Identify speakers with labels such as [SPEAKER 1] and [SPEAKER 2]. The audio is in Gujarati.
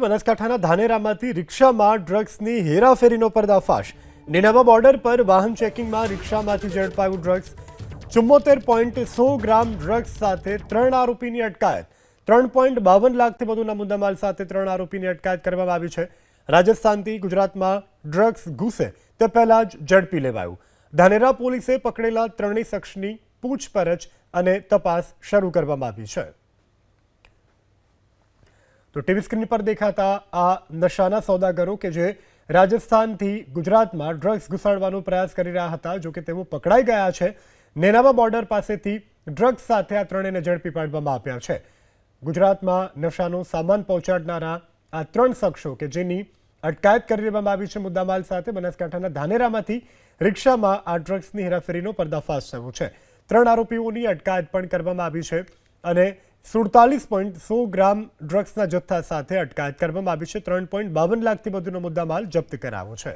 [SPEAKER 1] બનાસકાંઠાના ધાનેરામાંથી રિક્ષામાં ડ્રગ્સની હેરાફેરીનો પર્દાફાશ. નેનાવા બોર્ડર પર વાહન ચેકિંગમાં રિક્ષામાંથી ઝડપાયું ડ્રગ્સ. ચુમ્મોતેર પોઈન્ટ સો ગ્રામ ડ્રગ્સ સાથે ત્રણ આરોપીની અટકાયત. ત્રણ પોઈન્ટ બાવન લાખથી વધુના મુદ્દામાલ સાથે ત્રણ આરોપીની અટકાયત કરવામાં આવી છે. રાજસ્થાનથી ગુજરાતમાં ડ્રગ્સ ઘૂસે તે પહેલા જ ઝડપી લેવાયું. ધાનેરા પોલીસે પકડેલા ત્રણેય શખ્સની પૂછપરછ અને તપાસ શરૂ કરવામાં આવી છે. તો ટીવી સ્ક્રીન પર દેખાતા આ નશાના સોદાગરો કે જે રાજસ્થાનથી ગુજરાતમાં ડ્રગ્સ ઘુસાડવાનો પ્રયાસ કરી રહ્યા હતા, જો કે તેઓ પકડાઈ ગયા છે. નેનાવા બોર્ડર પાસેથી ડ્રગ્સ સાથે આ ત્રણેયને ઝડપી પાડવામાં આવ્યા છે. ગુજરાતમાં નશાનો સામાન પહોંચાડનારા આ ત્રણ શખ્સો કે જેની અટકાયત કરી દેવામાં આવી છે મુદ્દામાલ સાથે બનાસકાંઠાના ધાનેરામાંથી રિક્ષામાં આ ડ્રગ્સની હેરાફેરીનો પર્દાફાશ થયો છે. ત્રણ આરોપીઓની અટકાયત પણ કરવામાં આવી છે અને સુડતાલીસ પોઈન્ટ સો ગ્રામ ડ્રગ્સના જથ્થા સાથે અટકાયત કરવામાં આવી છે. ત્રણ પોઈન્ટ બાવન લાખથી વધુનો મુદ્દામાલ જપ્ત કરાયો છે.